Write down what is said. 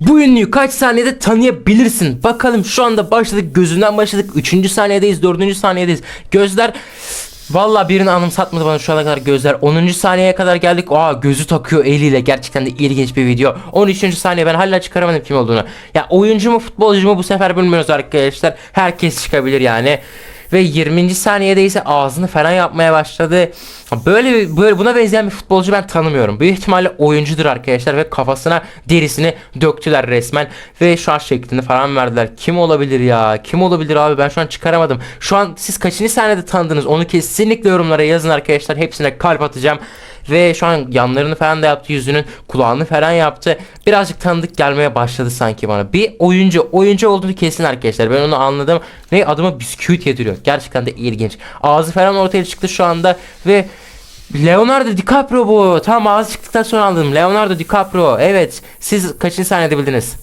Bu ünlüyü kaç saniyede tanıyabilirsin? Bakalım şu anda başladık gözünden başladık. Üçüncü saniyedeyiz dördüncü saniyedeyiz. Gözler Valla birini anımsatmadı bana şu ana kadar gözler. 10. saniyeye kadar geldik. Aa gözü takıyor eliyle. Gerçekten de ilginç bir video. 13. saniye ben hala çıkaramadım kim olduğunu. Ya oyuncu mu futbolcu mu bu sefer bilmiyoruz arkadaşlar. Herkes çıkabilir yani. Ve 20. saniyede ise ağzını falan yapmaya başladı. Böyle böyle buna benzeyen bir futbolcu ben tanımıyorum. Büyük ihtimalle oyuncudur arkadaşlar ve kafasına derisini döktüler resmen ve şu an şeklini falan verdiler. Kim olabilir ya? Kim olabilir abi? Ben şu an çıkaramadım. Şu an siz kaçıncı saniyede tanıdınız? Onu kesinlikle yorumlara yazın arkadaşlar. Hepsine kalp atacağım. Ve şu an yanlarını falan da yaptı yüzünün kulağını falan yaptı. Birazcık tanıdık gelmeye başladı sanki bana. Bir oyuncu oyuncu olduğunu kesin arkadaşlar. Ben onu anladım. Ve adıma bisküvit yediriyor. Gerçekten de ilginç. Ağzı falan ortaya çıktı şu anda ve Leonardo DiCaprio bu. Tamam ağzı çıktıktan sonra anladım. Leonardo DiCaprio. Evet. Siz kaçıncı saniyede bildiniz?